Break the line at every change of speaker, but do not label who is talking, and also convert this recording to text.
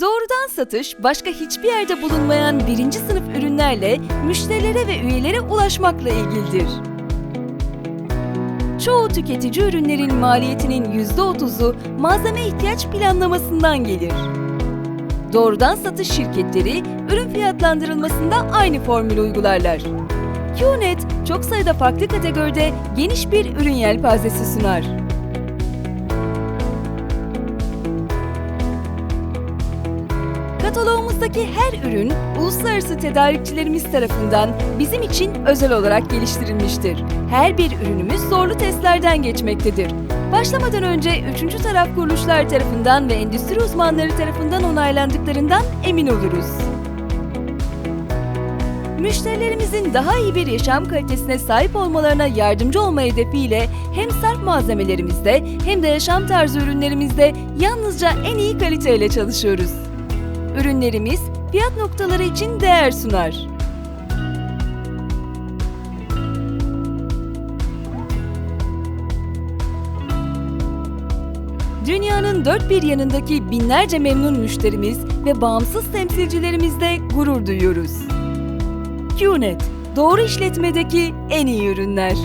Doğrudan satış, başka hiçbir yerde bulunmayan birinci sınıf ürünlerle müşterilere ve üyelere ulaşmakla ilgilidir. Çoğu tüketici ürünlerin maliyetinin %30'u malzeme ihtiyaç planlamasından gelir. Doğrudan satış şirketleri ürün fiyatlandırılmasında aynı formülü uygularlar. QNET çok sayıda farklı kategoride geniş bir ürün yelpazesi sunar. Kataloğumuzdaki her ürün uluslararası tedarikçilerimiz tarafından bizim için özel olarak geliştirilmiştir. Her bir ürünümüz zorlu testlerden geçmektedir. Başlamadan önce üçüncü taraf kuruluşlar tarafından ve endüstri uzmanları tarafından onaylandıklarından emin oluruz. Müşterilerimizin daha iyi bir yaşam kalitesine sahip olmalarına yardımcı olma hedefiyle hem sarf malzemelerimizde hem de yaşam tarzı ürünlerimizde yalnızca en iyi kaliteyle çalışıyoruz. Ürünlerimiz fiyat noktaları için değer sunar. Dünyanın dört bir yanındaki binlerce memnun müşterimiz ve bağımsız temsilcilerimizle gurur duyuyoruz. QNET, doğru işletmedeki en iyi ürünler.